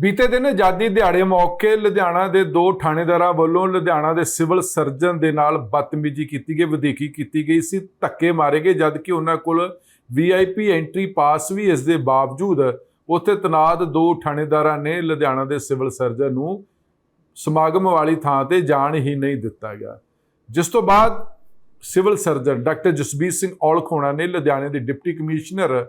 ਬੀਤੇ ਦਿਨ ਆਜ਼ਾਦੀ ਦਿਹਾੜੇ ਮੌਕੇ ਲੁਧਿਆਣਾ ਦੇ ਦੋ ਥਾਣੇਦਾਰਾਂ ਵੱਲੋਂ ਲੁਧਿਆਣਾ ਦੇ ਸਿਵਲ ਸਰਜਨ ਦੇ ਨਾਲ ਬਦਤਮੀਜ਼ੀ ਕੀਤੀ ਗਈ, ਵਧੀਕੀ ਕੀਤੀ ਗਈ ਸੀ, ਧੱਕੇ ਮਾਰੇ ਗਏ ਜਦ ਕਿ ਉਹਨਾਂ ਕੋਲ ਵੀਆਈਪੀ ਐਂਟਰੀ ਪਾਸ ਵੀ ਇਸ ਦੇ ਬਾਵਜੂਦ ਉੱਥੇ ਤਨਾਤ ਦੋ ਥਾਣੇਦਾਰਾਂ ਨੇ ਲੁਧਿਆਣਾ ਦੇ ਸਿਵਲ ਸਰਜਨ ਨੂੰ ਸਮਾਗਮ ਵਾਲੀ ਥਾਂ ਤੇ ਜਾਣ ਹੀ ਨਹੀਂ ਦਿੱਤਾ ਗਿਆ। ਜਿਸ ਤੋਂ ਬਾਅਦ civil surgeon doctor Jasbir Singh Aulakh ਹੋਣਾ ਨੇ ਲੁਧਿਆਣੇ ਦੇ ਡਿਪਟੀ ਕਮਿਸ਼ਨਰ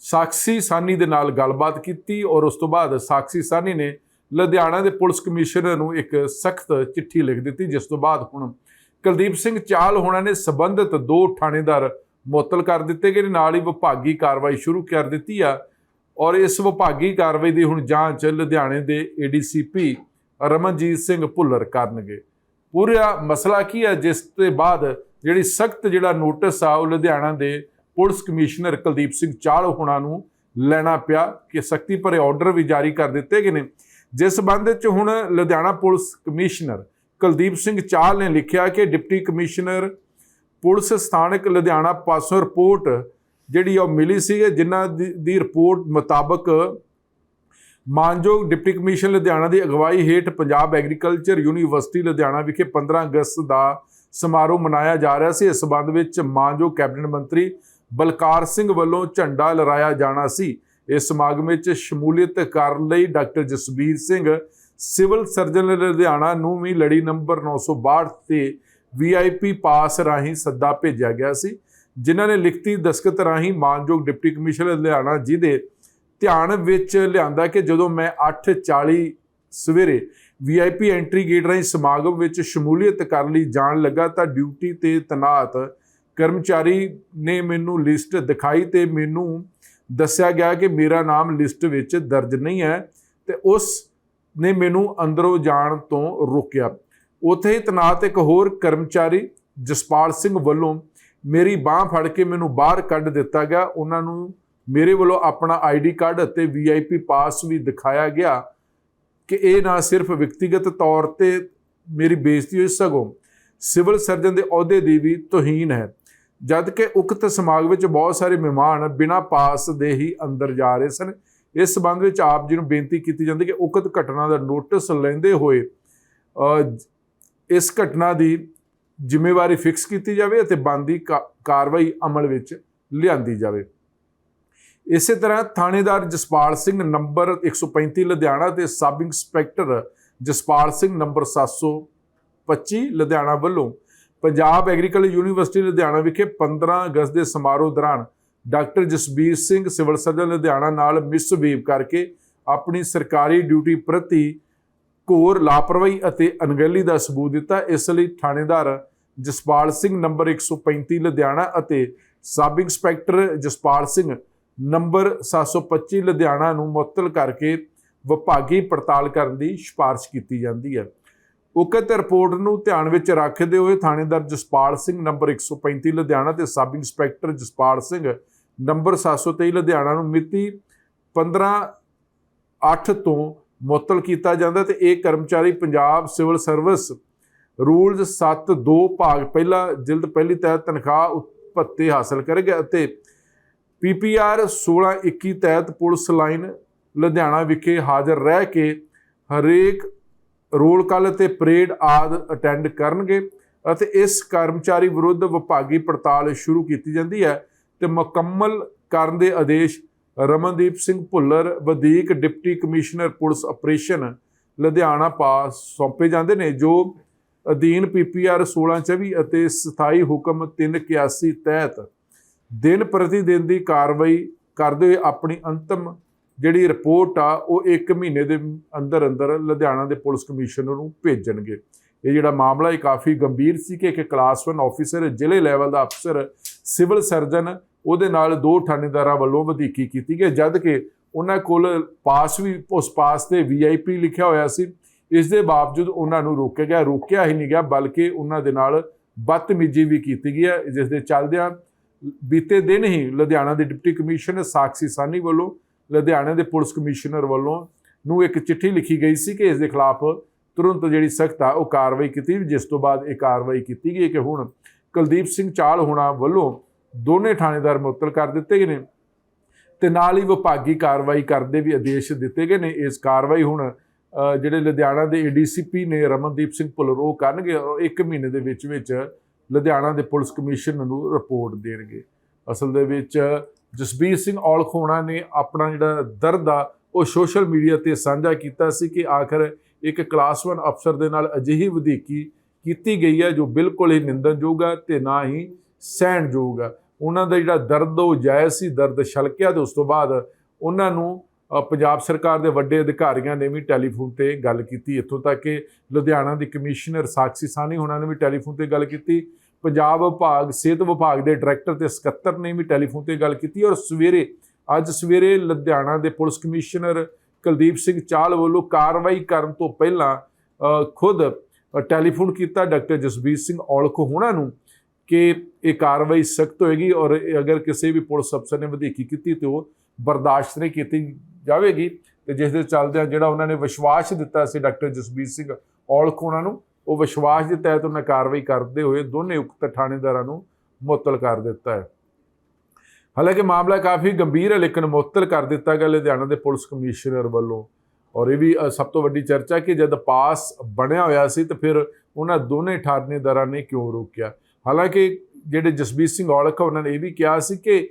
ਸਾਕਸ਼ੀ ਸਾਨੀ ਦੇ ਨਾਲ ਗੱਲਬਾਤ ਕੀਤੀ ਔਰ ਉਸ ਤੋਂ ਬਾਅਦ ਸਾਕਸ਼ੀ ਸਾਨੀ ਨੇ ਲੁਧਿਆਣਾ ਦੇ ਪੁਲਿਸ ਕਮਿਸ਼ਨਰ ਨੂੰ ਇੱਕ ਸਖਤ ਚਿੱਠੀ ਲਿਖ ਦਿੱਤੀ, ਜਿਸ ਤੋਂ ਬਾਅਦ ਹੁਣ ਕੁਲਦੀਪ ਸਿੰਘ ਚਾਲ ਹੋਣਾ ਨੇ ਸਬੰਧਤ ਦੋ ਥਾਣੇਦਾਰ ਮੁਅੱਤਲ ਕਰ ਦਿੱਤੇ ਗਏ ਨੇ, ਨਾਲ ਹੀ ਵਿਭਾਗੀ ਕਾਰਵਾਈ ਸ਼ੁਰੂ ਕਰ ਦਿੱਤੀ ਆ ਔਰ ਇਸ ਵਿਭਾਗੀ ਕਾਰਵਾਈ ਦੀ ਹੁਣ ਜਾਂਚ ਲੁਧਿਆਣੇ ਦੇ ਏਡੀਸੀਪੀ ਰਮਨਜੀਤ ਸਿੰਘ ਭੁੱਲਰ ਕਰਨਗੇ। ਪੂਰਾ ਮਸਲਾ ਕੀ ਹੈ ਜਿਸ ਦੇ ਬਾਅਦ ਜਿਹੜੀ ਸਖਤ ਜਿਹੜਾ ਨੋਟਿਸ ਆ, ਉਹ ਲੁਧਿਆਣਾ ਦੇ ਪੁਲਿਸ ਕਮਿਸ਼ਨਰ ਕੁਲਦੀਪ ਸਿੰਘ ਚਾਹਲ ਹੋਣਾ ਨੂੰ ਲੈਣਾ ਪਿਆ ਕਿ ਸਖਤੀ ਭਰੇ ਆਰਡਰ ਵੀ ਜਾਰੀ ਕਰ ਦਿੱਤੇ ਗਏ ਨੇ। ਜਿਸ ਸੰਬੰਧ ਵਿੱਚ ਹੁਣ ਲੁਧਿਆਣਾ ਪੁਲਿਸ ਕਮਿਸ਼ਨਰ ਕੁਲਦੀਪ ਸਿੰਘ ਚਾਹਲ ਨੇ ਲਿਖਿਆ ਕਿ ਡਿਪਟੀ ਕਮਿਸ਼ਨਰ ਪੁਲਿਸ ਸਥਾਨਕ ਲੁਧਿਆਣਾ ਪਾਸੋਂ ਰਿਪੋਰਟ ਜਿਹੜੀ ਉਹ ਮਿਲੀ ਸੀ ਜਿਨ੍ਹਾਂ ਦੀ- ਦੀ ਰਿਪੋਰਟ ਮੁਤਾਬਕ ਮਾਨਯੋਗ ਡਿਪਟੀ ਕਮਿਸ਼ਨ ਲੁਧਿਆਣਾ ਦੀ ਅਗਵਾਈ ਹੇਠ ਪੰਜਾਬ ਐਗਰੀਕਲਚਰ ਯੂਨੀਵਰਸਿਟੀ ਲੁਧਿਆਣਾ ਵਿਖੇ 15 ਅਗਸਤ ਦਾ ਸਮਾਰੋਹ ਮਨਾਇਆ ਜਾ ਰਿਹਾ ਸੀ। ਇਸ ਸਬੰਧ ਵਿੱਚ ਮਾਨਯੋਗ ਕੈਬਨਿਟ ਮੰਤਰੀ ਬਲਕਾਰ ਸਿੰਘ ਵੱਲੋਂ ਝੰਡਾ ਲਹਿਰਾਇਆ ਜਾਣਾ ਸੀ। ਇਸ ਸਮਾਗਮ ਵਿੱਚ ਸ਼ਮੂਲੀਅਤ ਕਰਨ ਲਈ doctor Jasbir Singh, civil surgeon Ludhiana ਨੂੰ ਵੀ ਲੜੀ ਨੰਬਰ 962 ਤੇ ਵੀਆਈਪੀ ਪਾਸ ਰਾਹੀਂ ਸੱਦਾ ਭੇਜਿਆ ਗਿਆ ਸੀ। ਜਿਨ੍ਹਾਂ ਨੇ ਲਿਖਤੀ ਦਸਖਤ ਰਾਹੀਂ ਮਾਨਯੋਗ ਡਿਪਟੀ ਕਮਿਸ਼ਨਰ ਲੁਧਿਆਣਾ ਜੀ ਦੇ ਧਿਆਨ ਵਿੱਚ ਲਿਆਂਦਾ ਕਿ ਜਦੋਂ ਮੈਂ 8:40 ਸਵੇਰੇ ਵੀਆਈਪੀ ਐਂਟਰੀ ਗੇਟ ਰਾਹੀਂ ਸਮਾਗਮ ਵਿੱਚ ਸ਼ਮੂਲੀਅਤ ਕਰਨ ਲਈ ਜਾਣ ਲੱਗਾ ਤਾਂ ਡਿਊਟੀ ਤੇ ਤਨਾਤ ਕਰਮਚਾਰੀ ਨੇ ਮੈਨੂੰ ਲਿਸਟ ਦਿਖਾਈ ਤੇ ਮੈਨੂੰ ਦੱਸਿਆ ਗਿਆ ਕਿ ਮੇਰਾ ਨਾਮ ਲਿਸਟ ਵਿੱਚ ਦਰਜ ਨਹੀਂ ਹੈ ਤੇ ਉਸ ਨੇ ਮੈਨੂੰ ਅੰਦਰੋਂ ਜਾਣ ਤੋਂ ਰੋਕਿਆ। ਉੱਥੇ ਹੀ ਤਨਾਤ ਇੱਕ ਹੋਰ ਕਰਮਚਾਰੀ ਜਸਪਾਲ ਸਿੰਘ ਵੱਲੋਂ ਮੇਰੀ ਬਾਹ ਫੜ ਕੇ ਮੈਨੂੰ ਬਾਹਰ ਕੱਢ ਦਿੱਤਾ ਗਿਆ। ਉਹਨਾਂ ਨੂੰ ਮੇਰੇ ਵੱਲੋਂ ਆਪਣਾ ਆਈਡੀ ਕਾਰਡ ਅਤੇ ਵੀਆਈਪੀ ਪਾਸ ਵੀ ਦਿਖਾਇਆ ਗਿਆ ਕਿ ਇਹ ਨਾ ਸਿਰਫ ਵਿਅਕਤੀਗਤ ਤੌਰ ਤੇ ਮੇਰੀ ਬੇਇੱਜ਼ਤੀ ਹੋਈ, ਸਗੋਂ ਸਿਵਲ ਸਰਜਨ ਦੇ ਅਹੁਦੇ ਦੀ ਵੀ ਤੋਹੀਨ ਹੈ। ਜਦ ਕਿ ਉਕਤ ਸਮਾਗਮ ਵਿੱਚ ਬਹੁਤ ਸਾਰੇ ਮਹਿਮਾਨ ਬਿਨਾਂ ਪਾਸ ਦੇ ਹੀ ਅੰਦਰ ਜਾ ਰਹੇ ਸਨ। ਇਸ ਸਬੰਧ ਵਿੱਚ ਆਪ ਜੀ ਨੂੰ ਬੇਨਤੀ ਕੀਤੀ ਜਾਂਦੀ ਕਿ ਉਕਤ ਘਟਨਾ ਦਾ ਨੋਟਿਸ ਲੈਂਦੇ ਹੋਏ ਇਸ ਘਟਨਾ ਦੀ ਜ਼ਿੰਮੇਵਾਰੀ ਫਿਕਸ ਕੀਤੀ ਜਾਵੇ ਅਤੇ ਬੰਦੀ ਕਾਰਵਾਈ ਅਮਲ ਵਿੱਚ ਲਿਆਂਦੀ ਜਾਵੇ। ਇਸੇ ਤਰ੍ਹਾਂ ਥਾਣੇਦਾਰ ਜਸਪਾਲ ਸਿੰਘ ਨੰਬਰ 135 ਲੁਧਿਆਣਾ ਤੇ sub inspector Jaspal Singh number 725 Ludhiana ਵੱਲੋਂ ਪੰਜਾਬ ਐਗਰੀਕਲਚਰ ਯੂਨੀਵਰਸਿਟੀ ਲੁਧਿਆਣਾ ਵਿਖੇ 15 ਅਗਸਤ ਦੇ ਸਮਾਰੋਹ ਦੌਰਾਨ doctor Jasbir Singh civil surgeon Ludhiana ਨਾਲ ਮਿਸਬੀਵ ਕਰਕੇ ਆਪਣੀ ਸਰਕਾਰੀ ਡਿਊਟੀ ਪ੍ਰਤੀ ਘੋਰ ਲਾਪਰਵਾਹੀ ਅਤੇ ਅਣਗਹਿਲੀ ਦਾ ਸਬੂਤ ਦਿੱਤਾ। ਇਸ ਲਈ ਥਾਣੇਦਾਰ ਜਸਪਾਲ ਸਿੰਘ ਨੰਬਰ 135 ਲੁਧਿਆਣਾ ਅਤੇ sub inspector Jaspal Singh number 725 Ludhiana ਨੂੰ ਮੁਅੱਤਲ ਕਰਕੇ ਵਿਭਾਗੀ ਪੜਤਾਲ ਕਰਨ ਦੀ ਸਿਫਾਰਿਸ਼ ਕੀਤੀ ਜਾਂਦੀ ਹੈ। ਉਕਤ ਰਿਪੋਰਟ ਨੂੰ ਧਿਆਨ ਵਿੱਚ ਰੱਖਦੇ ਹੋਏ ਥਾਣੇਦਾਰ ਜਸਪਾਲ ਸਿੰਘ ਨੰਬਰ 135 ਲੁਧਿਆਣਾ ਤੇ sub inspector Jaspal Singh number 723 Ludhiana ਨੂੰ ਮਿਤੀ 15 8 ਤੋਂ ਮੁਅੱਤਲ ਕੀਤਾ ਜਾਂਦਾ ਤੇ ਇਹ ਕਰਮਚਾਰੀ ਪੰਜਾਬ ਸਿਵਲ ਸਰਵਿਸ ਰੂਲਸ 7 2 ਭਾਗ ਪਹਿਲਾ ਜਿਲਦ ਪਹਿਲੀ ਤਹਿਤ ਤਨਖਾਹ ਉਤ- ਭੱਤੇ ਹਾਸਲ ਕਰੇਗਾ ਅਤੇ ਪੀਪੀਆਰ 1621 ਤਹਿਤ ਪੁਲਿਸ ਲਾਈਨ ਲੁਧਿਆਣਾ ਵਿਖੇ ਹਾਜ਼ਰ ਰਹਿ ਕੇ ਹਰੇਕ ਰੋਲ ਕਾਲ ਤੇ ਪਰੇਡ ਆਦ ਅਟੈਂਡ ਕਰਨਗੇ ਅਤੇ ਇਸ ਕਰਮਚਾਰੀ ਵਿਰੁੱਧ ਵਿਭਾਗੀ ਪੜਤਾਲ ਸ਼ੁਰੂ ਕੀਤੀ ਜਾਂਦੀ ਹੈ ਤੇ ਮੁਕੰਮਲ ਕਰਨ ਦੇ ਆਦੇਸ਼ ਰਮਨਦੀਪ ਸਿੰਘ ਭੁੱਲਰ, ਵਧੀਕ deputy commissioner police operation Ludhiana ਪਾਸ ਸੌਂਪੇ ਜਾਂਦੇ ਨੇ, ਜੋ ਅਧੀਨ ਪੀਪੀਆਰ 1624 ਅਤੇ ਸਥਾਈ ਹੁਕਮ 381 ਤਹਿਤ ਦਿਨ ਪ੍ਰਤੀ ਦਿਨ ਦੀ ਕਾਰਵਾਈ ਕਰਦੇ ਹੋਏ ਆਪਣੀ ਅੰਤਮ ਜਿਹੜੀ ਰਿਪੋਰਟ ਆ, ਉਹ 1 ਮਹੀਨੇ ਦੇ ਅੰਦਰ ਅੰਦਰ ਲੁਧਿਆਣਾ ਦੇ ਪੁਲਿਸ ਕਮਿਸ਼ਨਰ ਨੂੰ ਭੇਜਣਗੇ। ਇਹ ਜਿਹੜਾ ਮਾਮਲਾ, ਇਹ ਕਾਫੀ ਗੰਭੀਰ ਸੀ ਕਿ ਇੱਕ ਕਲਾਸ 1 ਆਫੀਸਰ ਜ਼ਿਲ੍ਹੇ ਲੈਵਲ ਦਾ ਅਫਸਰ ਸਿਵਲ ਸਰਜਨ ਉਹਦੇ ਨਾਲ ਦੋ ਥਾਣੇਦਾਰਾਂ ਵੱਲੋਂ ਵਧੀਕੀ ਕੀਤੀ ਗਈ। ਜਦ ਕਿ ਉਹਨਾਂ ਕੋਲ ਪਾਸ ਵੀ, ਉਸ ਪਾਸ ਤੇ ਵੀਆਈਪੀ ਲਿਖਿਆ ਹੋਇਆ ਸੀ। ਇਸ ਦੇ ਬਾਵਜੂਦ ਉਹਨਾਂ ਨੂੰ ਰੋਕਿਆ ਗਿਆ। ਰੋਕਿਆ ਹੀ ਨਹੀਂ ਗਿਆ, ਬਲਕਿ ਉਹਨਾਂ ਦੇ ਨਾਲ ਬਦਤਮੀਜ਼ੀ ਵੀ ਕੀਤੀ ਗਈ ਹੈ। ਜਿਸ ਦੇ ਚੱਲਦਿਆਂ ਬੀਤੇ ਦਿਨ ਹੀ ਲੁਧਿਆਣਾ ਦੇ ਡਿਪਟੀ ਕਮਿਸ਼ਨਰ ਸਾਕਸ਼ੀ ਸਾਨੀ ਵੱਲੋਂ ਲੁਧਿਆਣੇ ਦੇ ਪੁਲਿਸ ਕਮਿਸ਼ਨਰ ਵੱਲੋਂ ਨੂੰ ਇੱਕ ਚਿੱਠੀ ਲਿਖੀ ਗਈ ਸੀ ਕਿ ਇਸ ਦੇ ਖਿਲਾਫ ਤੁਰੰਤ ਜਿਹੜੀ ਸਖਤ ਆ, ਉਹ ਕਾਰਵਾਈ ਕੀਤੀ, ਜਿਸ ਤੋਂ ਬਾਅਦ ਇਹ ਕਾਰਵਾਈ ਕੀਤੀ ਗਈ ਕਿ ਹੁਣ ਕੁਲਦੀਪ ਸਿੰਘ ਚਾਲ ਹੋਣਾ ਵੱਲੋਂ ਦੋਨੇ ਥਾਣੇਦਾਰ ਮੁਅੱਤਲ ਕਰ ਦਿੱਤੇ ਗਏ ਨੇ ਤੇ ਨਾਲ ਹੀ ਵਿਭਾਗੀ ਕਾਰਵਾਈ ਕਰਦੇ ਵੀ ਆਦੇਸ਼ ਦਿੱਤੇ ਗਏ ਨੇ। ਇਸ ਕਾਰਵਾਈ ਹੁਣ ਜਿਹੜੇ ਲੁਧਿਆਣਾ ਦੇ ਏਡੀਸੀਪੀ ਨੇ ਰਮਨਦੀਪ ਸਿੰਘ ਭੁੱਲਰ, ਉਹ ਕਰਨਗੇ ਔਰ 1 ਮਹੀਨੇ ਦੇ ਵਿੱਚ ਵਿੱਚ ਲੁਧਿਆਣਾ ਦੇ ਪੁਲਿਸ ਕਮਿਸ਼ਨ ਨੂੰ ਰਿਪੋਰਟ ਦੇਣਗੇ। ਅਸਲ ਦੇ ਵਿੱਚ ਜਸਬੀਰ ਸਿੰਘ ਔਲਖੋਣਾ ਨੇ ਆਪਣਾ ਜਿਹੜਾ ਦਰਦ ਆ, ਉਹ ਸੋਸ਼ਲ ਮੀਡੀਆ ਤੇ ਸਾਂਝਾ ਕੀਤਾ ਸੀ ਕਿ ਆਖਰ ਇੱਕ ਕਲਾਸ 1 ਅਫਸਰ ਦੇ ਨਾਲ ਅਜਿਹੀ ਵਧੀਕੀ ਕੀਤੀ ਗਈ ਹੈ ਜੋ ਬਿਲਕੁਲ ਹੀ ਨਿੰਦਣਯੋਗ ਹੈ ਤੇ ਨਾ ਹੀ ਸਹਿਣਯੋਗ ਹੈ। ਉਹਨਾਂ ਦਾ ਜਿਹੜਾ ਦਰਦ ਉਹ ਜਾਇਜ਼ ਸੀ, ਦਰਦ ਛਲਕਿਆ ਤੇ ਉਸ ਤੋਂ ਬਾਅਦ ਉਹਨਾਂ ਨੂੰ ਪੰਜਾਬ ਸਰਕਾਰ ਦੇ ਵੱਡੇ ਅਧਿਕਾਰੀਆਂ ਨੇ ਵੀ ਟੈਲੀਫੋਨ ਤੇ ਗੱਲ ਕੀਤੀ। ਇੱਥੋਂ ਤੱਕ ਕਿ ਲੁਧਿਆਣਾ ਦੀ ਕਮਿਸ਼ਨਰ ਸਾਕਸ਼ੀ ਸਾਨੀ ਉਹਨਾਂ ਨੇ ਵੀ ਟੈਲੀਫੋਨ ਤੇ ਗੱਲ ਕੀਤੀ। ਪੰਜਾਬ ਵਿਭਾਗ, ਸਿਹਤ ਵਿਭਾਗ ਦੇ ਡਾਇਰੈਕਟਰ ਤੇ ਸਕੱਤਰ ਨੇ ਵੀ ਟੈਲੀਫੋਨ ਤੇ ਗੱਲ ਕੀਤੀ ਔਰ ਸਵੇਰੇ, ਅੱਜ ਸਵੇਰੇ ਲੁਧਿਆਣਾ ਦੇ ਪੁਲਿਸ ਕਮਿਸ਼ਨਰ ਕੁਲਦੀਪ ਸਿੰਘ ਚਾਲ ਵੱਲੋਂ ਕਾਰਵਾਈ ਕਰਨ ਤੋਂ ਪਹਿਲਾਂ ਖੁਦ ਟੈਲੀਫੋਨ ਕੀਤਾ ਡਾਕਟਰ ਜਸਬੀਰ ਸਿੰਘ ਔਲਖ ਹੋਣਾ ਨੂੰ ਕਿ ਇਹ ਕਾਰਵਾਈ ਸਖਤ ਹੋਏਗੀ ਔਰ ਇਹ ਅਗਰ ਕਿਸੇ ਵੀ ਪੁਲਿਸ ਅਫਸਰ ਨੇ ਵਧੀਕੀ ਕੀਤੀ ਤੇ ਉਹ ਬਰਦਾਸ਼ਤ ਨਹੀਂ ਕੀਤੀ ਜਾਵੇਗੀ ਤੇ ਜਿਸ ਦੇ ਚੱਲਦਿਆਂ ਜਿਹੜਾ ਉਹਨਾਂ ਨੇ ਵਿਸ਼ਵਾਸ ਦਿੱਤਾ ਸੀ ਡਾਕਟਰ ਜਸਬੀਰ ਸਿੰਘ ਔਲਖ ਉਹਨਾਂ ਨੂੰ ਉਹ ਵਿਸ਼ਵਾਸ ਦੇ ਤਹਿਤ ਉਹਨਾਂ ਕਾਰਵਾਈ ਕਰਦੇ ਹੋਏ ਦੋਨੇ ਉਕਤ ਥਾਣੇਦਾਰਾਂ ਨੂੰ ਮੁਅੱਤਲ ਕਰ ਦਿੱਤਾ ਹੈ। ਹਾਲਾਂਕਿ ਮਾਮਲਾ ਕਾਫੀ ਗੰਭੀਰ ਹੈ, ਲੇਕਿਨ ਮੁਅੱਤਲ ਕਰ ਦਿੱਤਾ ਗਿਆ। ਲੁਧਿਆਣਾ ਦੇ ਪੁਲਿਸ ਕਮਿਸ਼ਨਰ ਵੱਲੋਂ ਔਰ ਇਹ ਵੀ ਸਭ ਤੋਂ ਵੱਡੀ ਚਰਚਾ ਕਿ ਜਦ ਪਾਸ ਬਣਿਆ ਹੋਇਆ ਸੀ ਤਾਂ ਫਿਰ ਉਹਨਾਂ ਦੋਨੇ ਥਾਣੇਦਾਰਾਂ ਨੇ ਕਿਉਂ ਰੋਕਿਆ? ਹਾਲਾਂਕਿ ਜਿਹੜੇ ਜਸਬੀਰ ਸਿੰਘ ਔਲਖ ਉਹਨਾਂ ਨੇ ਇਹ ਵੀ ਕਿਹਾ ਸੀ ਕਿ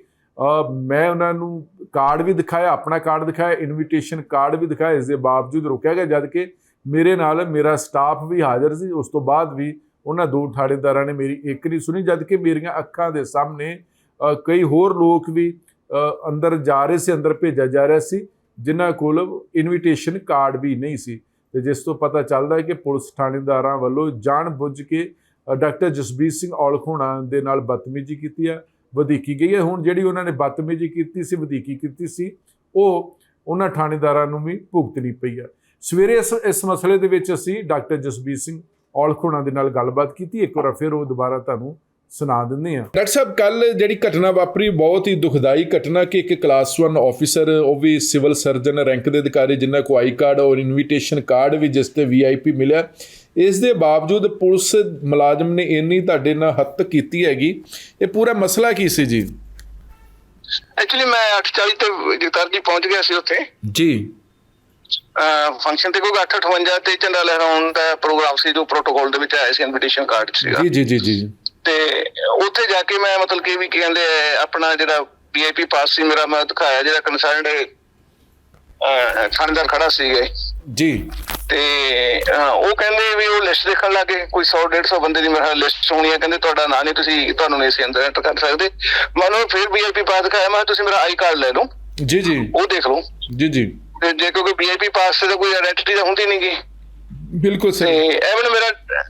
ਮੈਂ ਉਹਨਾਂ ਨੂੰ ਕਾਰਡ ਵੀ ਦਿਖਾਇਆ, ਆਪਣਾ ਕਾਰਡ ਦਿਖਾਇਆ, ਇਨਵੀਟੇਸ਼ਨ ਕਾਰਡ ਵੀ ਦਿਖਾਇਆ, ਇਸ ਦੇ ਬਾਵਜੂਦ ਰੋਕਿਆ ਗਿਆ, ਜਦ ਕਿ ਮੇਰੇ ਨਾਲ ਮੇਰਾ ਸਟਾਫ ਵੀ ਹਾਜ਼ਰ ਸੀ, ਉਸ ਤੋਂ ਬਾਅਦ ਵੀ ਉਹਨਾਂ ਦੋ ਥਾਣੇਦਾਰਾਂ ਨੇ ਮੇਰੀ ਇੱਕ ਨਹੀਂ ਸੁਣੀ ਜਦ ਕਿ ਮੇਰੀਆਂ ਅੱਖਾਂ ਦੇ ਸਾਹਮਣੇ ਕਈ ਹੋਰ ਲੋਕ ਵੀ ਅੰਦਰ ਜਾ ਰਹੇ ਸੀ, ਅੰਦਰ ਭੇਜਿਆ ਜਾ ਰਿਹਾ ਸੀ, ਜਿਨ੍ਹਾਂ ਕੋਲ ਇਨਵੀਟੇਸ਼ਨ ਕਾਰਡ ਵੀ ਨਹੀਂ ਸੀ। ਤੇ ਜਿਸ ਤੋਂ ਪਤਾ ਚੱਲਦਾ ਹੈ ਕਿ ਪੁਲਿਸ ਥਾਣੇਦਾਰਾਂ ਵੱਲੋਂ ਜਾਣ ਬੁੱਝ ਕੇ ਡਾਕਟਰ ਜਸਬੀਰ ਸਿੰਘ ਔਲਖੋਣਾ ਦੇ ਨਾਲ ਬਦਤਮੀਜ਼ੀ ਕੀਤੀ ਹੈ, ਵਧੀਕੀ ਗਈ ਹੈ। ਹੁਣ ਜਿਹੜੀ ਉਹਨਾਂ ਨੇ ਬਦਤਮੀਜ਼ੀ ਕੀਤੀ ਸੀ, ਵਧੀਕੀ ਕੀਤੀ ਸੀ, ਉਹ ਉਹਨਾਂ ਥਾਣੇਦਾਰਾਂ ਨੂੰ ਵੀ ਭੁਗਤਣੀ ਪਈ ਹੈ। ਸਵੇਰੇ ਇਸ ਇਸ ਮਸਲੇ ਦੇ ਵਿੱਚ ਅਸੀਂ ਡਾਕਟਰ ਜਸਬੀਰ ਸਿੰਘ ਔਲਖੋਣਾ ਦੇ ਨਾਲ ਗੱਲਬਾਤ ਕੀਤੀ। ਇੱਕ ਵਾਰ ਫਿਰ ਉਹ ਦੁਬਾਰਾ ਤੁਹਾਨੂੰ ਸੁਣਾ ਦਿੰਦੇ ਹਾਂ। ਡਾਕਟਰ ਸਾਹਿਬ ਕੱਲ ਜਿਹੜੀ ਘਟਨਾ ਵਾਪਰੀ ਬਹੁਤ ਹੀ ਦੁਖਦਾਈ ਘਟਨਾ ਕਿ ਇੱਕ ਕਲਾਸ 1 ਆਫੀਸਰ ਉਹ ਵੀ ਸਿਵਲ ਸਰਜਨ ਰੈਂਕ ਦੇ ਅਧਿਕਾਰੀ ਜਿਨ੍ਹਾਂ ਕੋ ਆਈ ਕਾਰਡ ਔਰ ਇਨਵੀਟੇਸ਼ਨ ਕਾਰਡ ਵੀ ਜਿਸ ਤੇ ਵੀਆਈਪੀ ਮਿਲਿਆ। ਇਸ ਦੇ ਬਾਵਜੂਦ ਪੁਲਿਸ ਮੁਲਾਜ਼ਮ ਨੇ ਇੰਨੀ ਤੁਹਾਡੇ ਨਾਲ ਹੱਤ ਕੀਤੀ ਹੈਗੀ। ਇਹ ਪੂਰਾ ਮਸਲਾ ਕੀ ਸੀ ਜੀ? ਐਕਚੁਅਲੀ ਮੈਂ 8:40 ਤੇ ਜਗਤਾਰ ਜੀ ਪਹੁੰਚ ਗਿਆ ਸੀ ਉੱਥੇ। ਜੀ। ਫੰਕਸ਼ਨ ਤੇ ਕੋਈ 8:58 ਤੇ ਝੰਡਾ ਲਹਿਰਾਉਣ ਦਾ ਪ੍ਰੋਗਰਾਮ ਸੀ ਜੋ ਪ੍ਰੋਟੋਕਾਲ ਦੇ ਵਿੱਚ ਆਇਆ ਸੀ ਇਨਵੀਟੇਸ਼ਨ ਕਾਰਡ ਸੀਗਾ। ਜੀ ਜੀ ਜੀ ਜੀ ਤੇ ਉੱਥੇ ਜਾ ਕੇ ਮੈਂ ਮਤਲਬ ਕਿ ਵੀ ਕਹਿੰਦੇ ਆਪਣਾ ਜਿਹੜਾ ਵੀਆਈਪੀ ਪਾਸ ਸੀ ਮੇਰਾ ਮੈਂ ਦਿਖਾਇਆ ਜਿਹੜਾ ਕੰਸਰਨਡ ਥਾਣੇਦਾਰ ਖੜਾ ਸੀਗੇ ਜੀ। ਤੇ ਉਹ ਕਹਿੰਦੇ ਵੀ ਉਹ ਲਿਸਟ ਦੇਖਣ ਲੱਗੇ ਕੋਈ 100 150 ਬੰਦੇ ਦੀ ਮੇਰਾ ਲਿਸਟ ਹੋਣੀ ਹੈ ਕਹਿੰਦੇ ਤੁਹਾਡਾ ਨਾਂ ਨਹੀਂ ਤੁਸੀਂ ਤੁਹਾਨੂੰ ਨਹੀਂ ਅਸੀਂ ਅੰਦਰ ਐਂਟਰ ਕਰ ਸਕਦੇ। ਮੈਂ ਉਹਨਾਂ ਨੂੰ ਫਿਰ ਵੀਆਈਪੀ ਪਾਸ ਦਿਖਾਇਆ ਮੈਂ ਤੁਸੀਂ ਮੇਰਾ ਆਈ ਕਾਰਡ ਲੈ ਲਓ। ਜੀ ਜੀ। ਉਹ ਦੇਖ ਲਓ। ਜੀ ਜੀ। ਤੇ ਜੇ ਕੋਈ ਵੀਆਈਪੀ ਪਾਸ ਤੇ ਤਾਂ ਕੋਈ ਆਇਡੈਂਟੀ ਤਾਂ ਹੁੰਦੀ ਨਹੀਂਗੀ ਬਿਲਕੁਲ ਸਹੀ। ਐਵਨ ਮੇਰਾ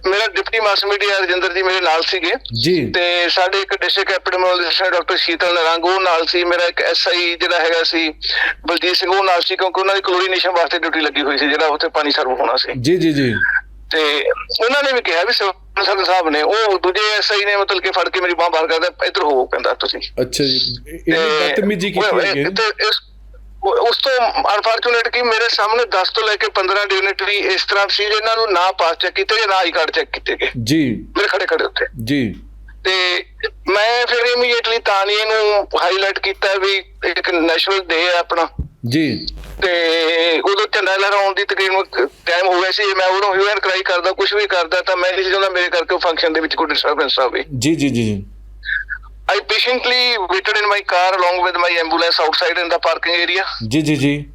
ਮੇਰਾ deputy mass media Rajinder ji ਮੇਰੇ ਨਾਲ ਸੀਗੇ। ਜੀ। ਤੇ ਸਾਡੇ ਇੱਕ district epidemiologist doctor Sheetal Narang ਉਹ ਨਾਲ ਸੀ। ਮੇਰਾ ਇੱਕ ਐਸਆਈ ਜਿਹੜਾ ਹੈਗਾ ਸੀ ਬਲਜੀਤ ਸਿੰਘ ਉਹ ਨਾਲ ਸੀ ਕਿਉਂਕਿ ਉਹਨਾਂ ਦੀ ਕਲੋਰੀਨੇਸ਼ਨ ਵਾਸਤੇ ਡਿਊਟੀ ਲੱਗੀ ਹੋਈ ਸੀ ਜਿਹੜਾ ਉੱਥੇ ਪਾਣੀ ਸਰਵ ਹੋਣਾ ਸੀ। ਜੀ ਜੀ ਜੀ। ਤੇ ਉਹਨਾਂ ਨੇ ਵੀ ਕਿਹਾ ਵੀ ਸਰ ਸਾਹਿਬ ਨੇ ਉਹ ਦੂਜੇ ਐਸਆਈ ਨੇ ਮਤਲਬ ਕਿ ਫੜ ਕੇ ਮੇਰੀ ਬਾਹ ਬਾਹਰ ਕਰਦਾ ਇੱਧਰ ਹੋਵੋ ਕਹਿੰਦਾ ਤੁਸੀਂ। ਅੱਛਾ ਜੀ। ਇਹ ਬਦਤਮੀਜ਼ੀ ਕੀਤੀ ਉਹ- ਉਸ ਤੋਂ ਅਨਫੋਰਚੂਨੇਟ ਕਿ ਮੇਰੇ ਸਾਹਮਣੇ 10 ਤੋਂ ਲੈ ਕੇ 15 ਡਿਗਨਿਟਰੀ ਇਸ ਤਰ੍ਹਾਂ ਸੀ ਜਿਹਨਾਂ ਨੂੰ ਨਾ ਪਾਸ ਚੈੱਕ ਕੀਤੇ ਜਾਂ ਨਾ ਆਈ ਕਾਰਡ ਚੈੱਕ ਕੀਤੇ ਗਏ। ਜੀ। ਮੇਰੇ ਖੜੇ ਖੜੇ ਉੱਤੇ ਜੀ। ਤੇ ਮੈਂ ਫਿਰ ਇਮੀਡੀਏਟਲੀ ਤਾਂ ਨਹੀਂ ਇਹਨੂੰ ਹਾਈਲਾਈਟ ਕੀਤਾ ਵੀ ਇੱਕ ਨੈਸ਼ਨਲ ਡੇ ਹੈ ਆਪਣਾ। ਜੀ। ਤੇ ਉਦੋਂ ਝੰਡਾ ਲਹਿਰਾਉਣ ਦੀ ਤਕਰੀਬਨ ਟਾਈਮ ਹੋ ਗਿਆ ਸੀ। ਮੈਂ ਉਹਨੂੰ ਹਿਊਐਨ ਕਰਾਈ ਕਰਦਾ ਕੁਝ ਵੀ ਕਰਦਾ ਤਾਂ ਮੈਂ ਨਹੀਂ ਚਾਹੁੰਦਾ ਮੇਰੇ ਕਰਕੇ ਫੰਕਸ਼ਨ ਦੇ ਵਿੱਚ ਕੋਈ ਡਿਸਟਰਬੈਂਸ ਆਵੇ ਜੀ ਜੀ ਜੀ ਜੀ। I patiently waited in my car along with my ambulance outside in the parking area. ਜੀ ਜੀ ਜੀ।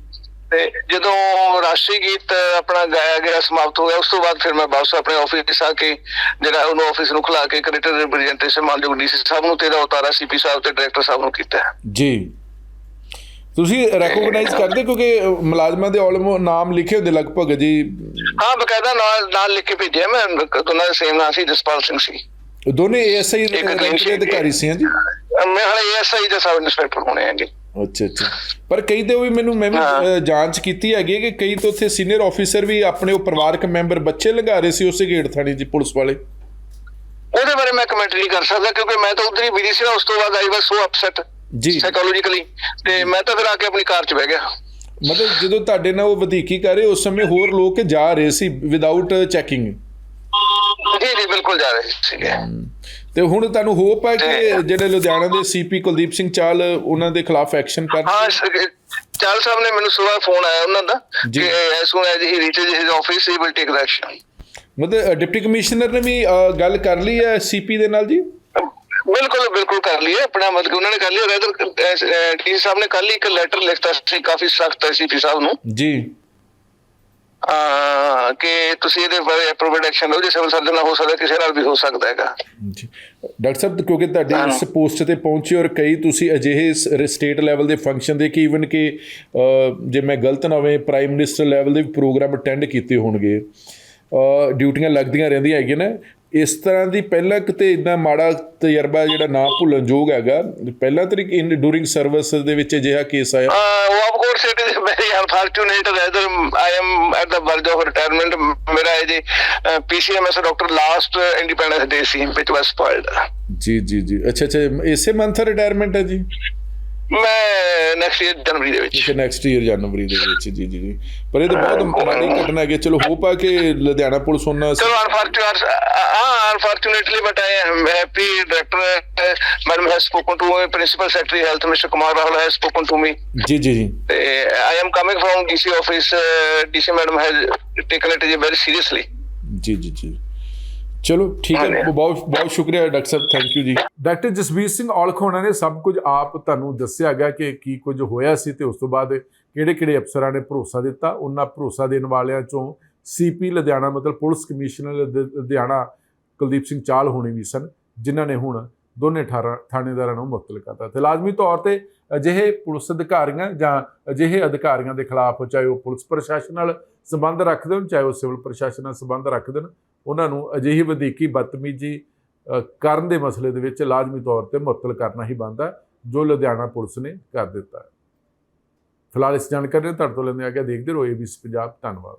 ਤੇ ਜਦੋਂ ਰਾਸ਼ਟਰੀ ਗੀਤ ਆਪਣਾ ਗਾਇਆ ਗਿਆ ਸਮਾਪਤ ਹੋ ਗਿਆ ਉਸ ਤੋਂ ਬਾਅਦ ਫਿਰ ਮੈਂ ਵਾਪਸ ਆਪਣੇ ਆਫਿਸ ਆ ਕੇ ਜਿਹੜਾ ਉਹਨੂੰ ਆਫਿਸ ਨੂੰ ਖੁਲਾ ਕੇ ਕ੍ਰਿਟਿਕਲ ਰਿਪਰੈਜ਼ੈਂਟੇਸ਼ਨ ਮਾਨਯੋਗ ਡੀਸੀ ਸਾਹਿਬ ਨੂੰ ਤੇ ਉਤਾਰਾ ਸੀਪੀ ਸਾਹਿਬ ਤੇ ਡਾਇਰੈਕਟਰ ਸਾਹਿਬ ਨੂੰ ਕੀਤਾ। ਜੀ। ਤੁਸੀਂ ਰੈਕੋਗਨਾਈਜ਼ ਕਰਦੇ ਕਿਉਂਕਿ ਮੁਲਾਜ਼ਮਾਂ ਦੇ ਆਲਮੋ ਨਾਮ ਲਿਖੇ ਹੁੰਦੇ ਲਗਭਗ ਜੀ। ਹਾਂ ਬਕਾਇਦਾ ਨਾਲ ਨਾਲ ਲਿਖ ਕੇ ਭੇਜਿਆ ਮੈਂ ਦੋਨਾਂ ਦਾ ਸੇਮ ਨਾਮ ਸੀ ਜਸਪਾਲ ਸਿੰਘ ਸੀ। ਦੋਨੇ clean ਦੇ ਅਧਿਕਾਰੀ ਸੀ ਜੀ ਮੈਂ ਹਾਲੇ ਐਸਆਈ ਦੇ ਸਬ ਇੰਸਪੈਕਟਰ ਹੋਣੇ ਆ ਜੀ। ਅੱਛਾ ਅੱਛਾ। ਪਰ ਕਈ ਉਹ ਵੀ ਮੈਨੂੰ ਮੈਂ ਵੀ ਜਾਂਚ ਕੀਤੀ ਹੈਗੀ ਕਿ ਕਈ ਤਾਂ ਉੱਥੇ ਸੀਨੀਅਰ ਆਫੀਸਰ ਵੀ ਆਪਣੇ ਉਹ ਪਰਿਵਾਰਕ ਮੈਂਬਰ ਬੱਚੇ ਲਗਾ ਰਹੇ ਸੀ ਉਸੇ ਗੇਟ ਥਾਣੀ ਜੀ ਪੁਲਿਸ ਵਾਲੇ। ਉਹਦੇ ਬਾਰੇ ਮੈਂ ਕਮੈਂਟ ਨਹੀਂ ਕਰ ਸਕਦਾ ਕਿਉਂਕਿ ਮੈਂ ਤਾਂ ਉਧਰ ਹੀ ਬਿਜ਼ੀ ਸੀ ਨਾ ਉਸ ਤੋਂ ਬਾਅਦ ਆਈ ਵਾਸ ਸੋ ਅਪਸੈਟ ਜੀ। ਸਾਈਕੋਲੋਜੀਕਲੀ ਤੇ ਮੈਂ ਤਾਂ ਫਿਰ ਆ ਕੇ ਆਪਣੀ ਕਾਰ 'ਚ ਬਹਿ ਗਿਆ। ਮਤਲਬ ਜਦੋਂ ਤੁਹਾਡੇ ਨਾਲ ਉਹ ਵਧੀਕੀ ਕਰ ਰਹੇ ਉਸ ਸਮੇਂ ਹੋਰ ਲੋਕ ਜਾ ਰਹੇ ਸੀ ਵਿਦਆਊਟ ਚੈਕਿੰਗ ਜੀ ਜੀ ਬਿਲਕੁਲ ਜਾ ਰਹੇ ਸੀਗੇ ਤੇ ਹੁਣ ਤੁਹਾਨੂੰ ਹੋਪ ਹੈ ਕਿ ਜਿਹੜੇ ਲੁਧਿਆਣਾ ਦੇ ਸੀਪੀ ਕੁਲਦੀਪ ਸਿੰਘ ਚਾਲ ਉਹਨਾਂ ਦੇ ਖਿਲਾਫ ਐਕਸ਼ਨ ਕਰ ਹਾਂ ਚਾਲ ਸਾਹਿਬ ਨੇ ਮੈਨੂੰ ਸਵੇਰ ਫੋਨ ਆਇਆ ਉਹਨਾਂ ਦਾ। ਕਿ as soon as he reaches his office he will take the action ਮਤਲਬ ਡਿਪਟੀ ਕਮਿਸ਼ਨਰ ਨੇ ਵੀ ਗੱਲ ਕਰ ਲਈ ਹੈ ਸੀਪੀ ਦੇ ਨਾਲ ਜੀ? ਬਿਲਕੁਲ ਬਿਲਕੁਲ ਕਰ ਲਈ ਹੈ ਆਪਣਾ ਮਤਲਬ ਉਹਨਾਂ ਨੇ ਕਰ ਲਿਆ ਰੈਦਰ ਡੀ ਸਾਹਿਬ ਨੇ ਕੱਲ ਇੱਕ ਲੈਟਰ ਲਿਖਤਾ ਸੀ ਕਾਫੀ ਸਖਤ ਸੀਪੀ ਸਾਹਿਬ ਨੂੰ। ਜੀ। ਕਿ ਤੁਸੀਂ ਇਹਦੇ ਬਾਰੇ ਅਪਰੋਵਡ ਐਕਸ਼ਨ ਲਓ ਜੇ ਸਿਵਲ ਸਰਜਨ ਨਾਲ ਹੋ ਸਕਦਾ ਕਿਸੇ ਨਾਲ ਵੀ ਹੋ ਸਕਦਾ ਹੈਗਾ। ਜੀ। ਡਾਕਟਰ ਸਾਹਿਬ ਕਿਉਂਕਿ ਤੁਹਾਡੀ। ਇਸ ਪੋਸਟ ਤੇ ਪਹੁੰਚੇ ਔਰ ਕਈ ਤੁਸੀਂ ਅਜਿਹੇ ਸਟੇਟ ਲੈਵਲ ਦੇ ਫੰਕਸ਼ਨ ਦੇ ਕਿ ਇਵਨ ਕਿ ਜੇ ਮੈਂ ਗਲਤ ਨਾ ਹੋਵੇ ਪ੍ਰਾਈਮ ਮਿਨਿਸਟਰ ਲੈਵਲ ਦੇ ਪ੍ਰੋਗਰਾਮ ਅਟੈਂਡ ਕੀਤੇ ਹੋਣਗੇ। ਡਿਊਟੀਆਂ ਲੱਗਦੀਆਂ ਰਹਿੰਦੀਆਂ ਹੈਗੀਆਂ ਨੇ। ਇਸ ਤਰ੍ਹਾਂ ਦੀ ਪਹਿਲਾਂ ਕਿਤੇ ਇਦਾਂ ਮਾੜਾ ਤਜਰਬਾ ਜਿਹੜਾ ਨਾ ਭੁੱਲਣ ਯੋਗ ਹੈਗਾ ਪਹਿਲਾਂ ਤਰੀਕ ਇਨ ਡੂਰਿੰਗ ਸਰਵਿਸ ਦੇ ਵਿੱਚ ਅਜਿਹਾ ਕੇਸ ਆਇਆ? Of course it is very unfortunate whether I am at the verge of retirement ਮੇਰਾ ਇਹ ਜੀ PCMS doctor last Independence Day C which was spoiled ਜੀ ਜੀ ਜੀ। ਅੱਛਾ ਅੱਛਾ ਇਸੇ ਮੰਥ ਰਿਟਾਇਰਮੈਂਟ ਹੈ ਜੀ? ਮੈਂ ਨੈਕਸਟ ਈਅਰ ਜਨਵਰੀ ਦੇ ਵਿੱਚ ਕਿ ਨੈਕਸਟ ਈਅਰ ਜਨਵਰੀ ਦੇ ਵਿੱਚ ਜੀ ਜੀ ਜੀ ਪਰ ਇਹ ਤਾਂ ਬਹੁਤ ਮਾੜੀ ਘਟਨਾ ਹੈਗੀ ਚਲੋ ਹੋਪ ਆ ਕਿ ਲੁਧਿਆਣਾ ਪੁਲਿਸ ਉਹਨਾਂ ਚਲੋ unfortunately ਹਾਂ but I am happy director uh, madam has spoken to me principal secretary health Mr. Kumar Rahul has spoken to me ਜੀ ਜੀ ਜੀ am coming from DC office uh, DC madam has taken it very seriously ਜੀ ਜੀ ਜੀ ਚਲੋ ਠੀਕ ਹੈ। ਬਹੁਤ ਬਹੁਤ ਸ਼ੁਕਰੀਆ ਡਾਕਟਰ ਸਾਹਿਬ ਥੈਂਕ ਯੂ ਜੀ। ਡਾਕਟਰ ਜਸਵੀਰ ਸਿੰਘ ਔਲਖ ਹੋਣਾ ਨੇ ਸਭ ਕੁਝ ਆਪ ਤੁਹਾਨੂੰ ਦੱਸਿਆ ਗਿਆ ਕਿ ਕੀ ਕੁਝ ਹੋਇਆ ਸੀ ਤੇ ਉਸ ਤੋਂ ਬਾਅਦ ਕਿਹੜੇ ਕਿਹੜੇ ਅਫਸਰਾਂ ਨੇ ਭਰੋਸਾ ਦਿੱਤਾ। ਉਹਨਾਂ ਭਰੋਸਾ ਦੇਣ ਵਾਲਿਆਂ ਚੋਂ ਸੀਪੀ ਲੁਧਿਆਣਾ ਮਤਲਬ ਪੁਲਿਸ ਕਮਿਸ਼ਨਰ ਲੁਧ- ਲੁਧਿਆਣਾ ਕੁਲਦੀਪ ਸਿੰਘ ਚਾਲ ਹੋਣੀ ਵੀ ਸਨ ਜਿਨ੍ਹਾਂ ਨੇ ਹੁਣ ਦੋਨੇ ਠਾਰਾ ਥਾਣੇਦਾਰਾਂ ਨੂੰ ਮੁਅੱਤਲ ਕਰਤਾ। ਤੇ ਲਾਜ਼ਮੀ ਤੌਰ ਤੇ ਅਜਿਹੇ ਪੁਲਿਸ ਅਧਿਕਾਰੀਆਂ ਜਾਂ ਅਜਿਹੇ ਅਧਿਕਾਰੀਆਂ ਦੇ ਖਿਲਾਫ ਚਾਹੇ ਉਹ ਪੁਲਿਸ ਪ੍ਰਸ਼ਾਸਨ ਨਾਲ ਸੰਬੰਧ ਰੱਖਦੇ ਹੋਣ ਚਾਹੇ ਉਹ ਸਿਵਲ ਪ੍ਰਸ਼ਾਸਨ ਨਾਲ ਸੰਬੰਧ ਰੱਖਦੇ ਨੇ ਉਹਨਾਂ ਨੂੰ ਅਜਿਹੀ ਵਧੀਕੀ ਬਦਤਮੀਜੀ ਕਰਨ ਦੇ ਮਸਲੇ ਦੇ ਵਿੱਚ ਲਾਜ਼ਮੀ ਤੌਰ ਤੇ ਮੁਅੱਤਲ ਕਰਨਾ ਹੀ ਬਣਦਾ ਜੋ ਲੁਧਿਆਣਾ ਪੁਲਿਸ ਨੇ ਕਰ ਦਿੱਤਾ ਫਿਲਹਾਲ ਇਸ ਜਾਣਕਾਰੀ ਨੂੰ ਤੁਹਾਡੇ ਤੋਂ ਲੈਂਦੇ ਆ ਕੇ ਦੇਖਦੇ ਰਹੋ ਏਬੀਸੀ ਪੰਜਾਬ, ਧੰਨਵਾਦ।